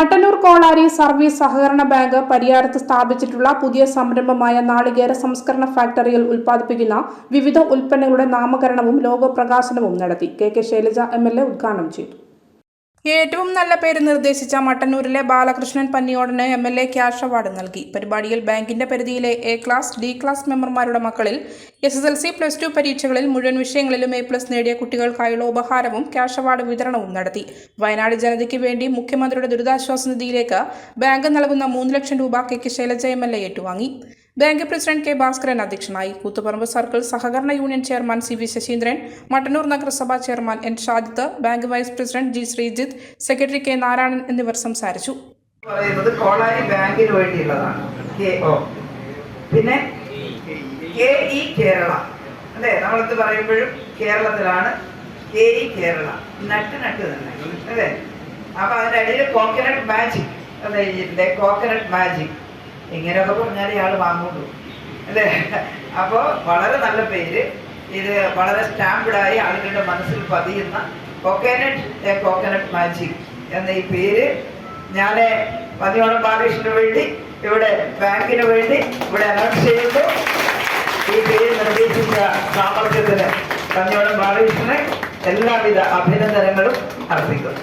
Mattannur Kolari service സഹകരണ bank പരിയാരത്ത് സ്ഥാപിച്ചിട്ടുള്ള പുതിയ സംരംഭമായ നാളികേര സംസ്കരണ ഫാക്ടറിയിൽ ഉൽപ്പാദിപ്പിക്കുന്ന വിവിധ ഉൽപ്പന്നങ്ങളുടെ നാമകരണവും ലോഗോ പ്രകാശനവും നടത്തി K K Shailaja M L A ഉദ്ഘാടനം ചെയ്തു. ഏറ്റവും നല്ല പേര് നിർദ്ദേശിച്ച മട്ടന്നൂരിലെ Balakrishnan പന്നിയോടന് M L A cash award നൽകി. പരിപാടിയിൽ ബാങ്കിന്റെ പരിധിയിലെ എ ക്ലാസ് ഡി ക്ലാസ് മെമ്പർമാരുടെ മക്കളിൽ S S L C plus two പരീക്ഷകളിൽ മുഴുവൻ വിഷയങ്ങളിലും എ പ്ലസ് നേടിയ കുട്ടികൾക്കായുള്ള ഉപഹാരവും ക്യാഷ് അവാർഡ് വിതരണവും നടത്തി. വയനാട് ജനതയ്ക്ക് വേണ്ടി മുഖ്യമന്ത്രിയുടെ ദുരിതാശ്വാസ നിധിയിലേക്ക് ബാങ്ക് നൽകുന്ന മൂന്ന് ലക്ഷം രൂപ K K Shailaja M L A ഏറ്റുവാങ്ങി. ബാങ്ക് പ്രസിഡന്റ് കെ ഭാസ്കരൻ അധ്യക്ഷനായി കൂത്തുപറമ്പ് സർക്കിൾ സഹകരണ union chairman C V Sasheendran Mattannur നഗരസഭാ chairman N Shajith bank vice president G Sreejith secretary K Narayanan എന്നിവർ സംസാരിച്ചു. പറയുന്നത് കോളാരി ബാങ്കിന് വേണ്ടിയുള്ളതാണ്. പിന്നെ കെ ഇ കേരള. അല്ലേ? നമ്മളത് പറയുമ്പോഴും കേരളത്തിലാണ് K E Kerala. Nut nut തന്നെ. അല്ലേ? അപ്പൊ കോക്കനട്ട് മാജിക് അതെ കോക്കനട്ട് മാജിക്. ഇങ്ങനെയൊക്കെ പറഞ്ഞാൽ ഇയാൾ വാങ്ങുള്ളൂ. അല്ലേ? അപ്പോൾ വളരെ നല്ല പേര്. ഇത് വളരെ സ്റ്റാമ്പിഡായി ആളുകളുടെ മനസ്സിൽ പതിയുന്ന കോക്കനട്ട് എ കോക്കനട്ട് മാജിക് എന്ന ഈ പേര് ഞാൻ പതിനോളം ബാലകൃഷ്ണന് വേണ്ടി ഇവിടെ ബാങ്കിന് വേണ്ടി ഇവിടെ അനൗൺസ് ചെയ്യുന്നു ഈ പേര് നിർദ്ദേശിച്ച സാമർഥ്യത്തിന് പതിനോളം ബാലകൃഷ്ണന് എല്ലാവിധ അഭിനന്ദനങ്ങളും അർപ്പിക്കുന്നു.